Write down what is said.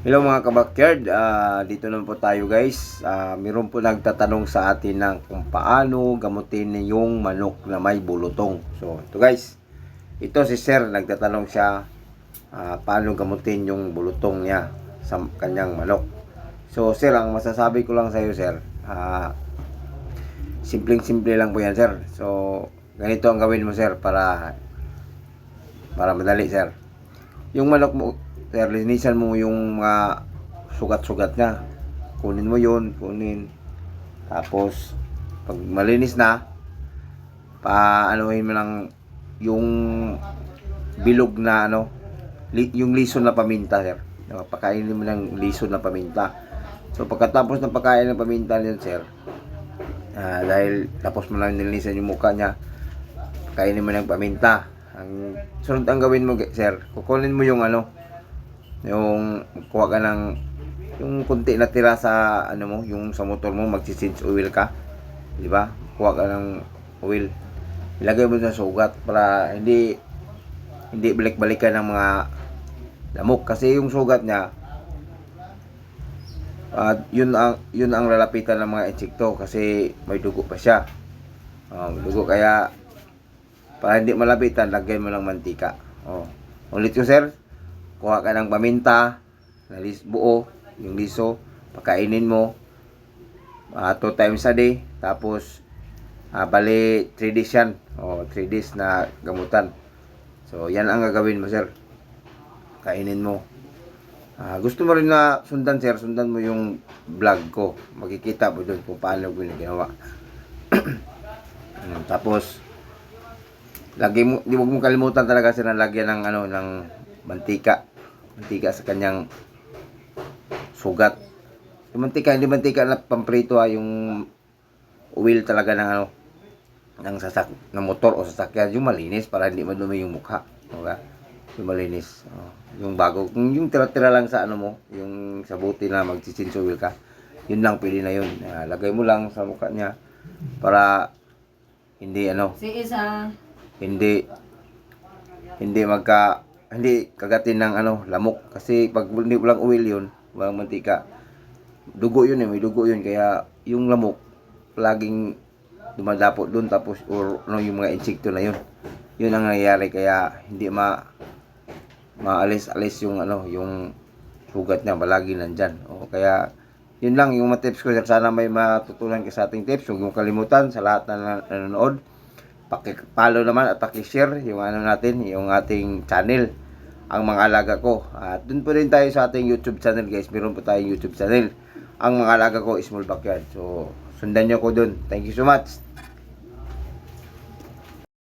Hello mga kabakyard, Ah, dito naman po tayo guys. Ah, meron po nagtatanong sa atin ng kung paano gamutin yung manok na may bulutong. So ito guys, ito si Sir nagtatanong siya ah, paano gamutin yung bulutong niya sa kanyang manok. So Sir, ang masasabi ko lang sa iyo Sir, ah, simpleng-simple lang po yan Sir. So ganito ang gawin mo Sir para para madali Sir. Yung manok mo, sir, linisan mo yung mga sugat-sugat niya. Kunin mo yun, kunin. Tapos, pag malinis na, paanuhin mo lang yung bilog na ano, yung lison na paminta, sir. Pakainin mo ng lison na paminta. So, pagkatapos ng pagkain ng paminta niyan, sir, ah, dahil tapos mo lang nilinisan yung mukha niya, kainin mo ng paminta. Ang sunod ang gawin mo, sir, kukunin mo yung ano, yung kuha ka ng yung kunti na tira sa ano mo, yung sa motor mo magsi-change oil ka. 'Di ba? Kuha ka ng oil. Ilagay mo sa sugat para hindi hindi balik-balikan ng mga lamok kasi yung sugat niya at yun ang yun ang lalapitan ng mga insekto kasi may dugo pa siya. May dugo kaya para hindi malapitan, lagyan mo ng mantika. Oh. Ulit ko, sir. Kuha ka ng paminta, na lis- buo, yung liso, pakainin mo. ah two times a day. Tapos, ah bali, 3 days yan. O, 3 days na gamutan. So, yan ang gagawin mo, sir. Kainin mo. Ah, gusto mo rin na sundan, sir, sundan mo yung vlog ko. Makikita mo doon kung paano ko ginawa. Tapos, lagi mo, di mo kalimutan talaga sir na lagyan ng ano ng mantika. Mantika sa kanyang sugat. Yung mantika, hindi mantika na pamprito ha, yung oil talaga ng ano ng sasak ng motor o sasakyan yung malinis para hindi madumi yung mukha. Okay? Yung malinis. Oh, yung bago. Kung yung tira-tira lang sa ano mo, yung sa buti na magsisinso oil ka, yun lang pwede na yun. Ah, lagay mo lang sa mukha niya para hindi ano, Si isa, hindi hindi magka hindi kagatin ng ano lamok. Kasi pag hindi walang oil yun walang mantika. Dugo yun eh may dugo yun. Kaya yung lamok laging dumadapo doon tapos or ano yung mga insekto na yun. Yun ang nangyayari kaya hindi ma maalis-alis yung ano yung sugat niya. Palagi nandyan. O kaya yun lang yung mga tips ko. Sana may matutunan ka sa ating tips. Huwag mong kalimutan sa lahat na nanonood paki-follow naman at paki-share yung ano natin, yung ating channel, ang mga alaga ko. At dun po rin tayo sa ating YouTube channel guys. Meron po tayong YouTube channel. Ang mga alaga ko, Small Backyard. So, sundan nyo ko dun. Thank you so much.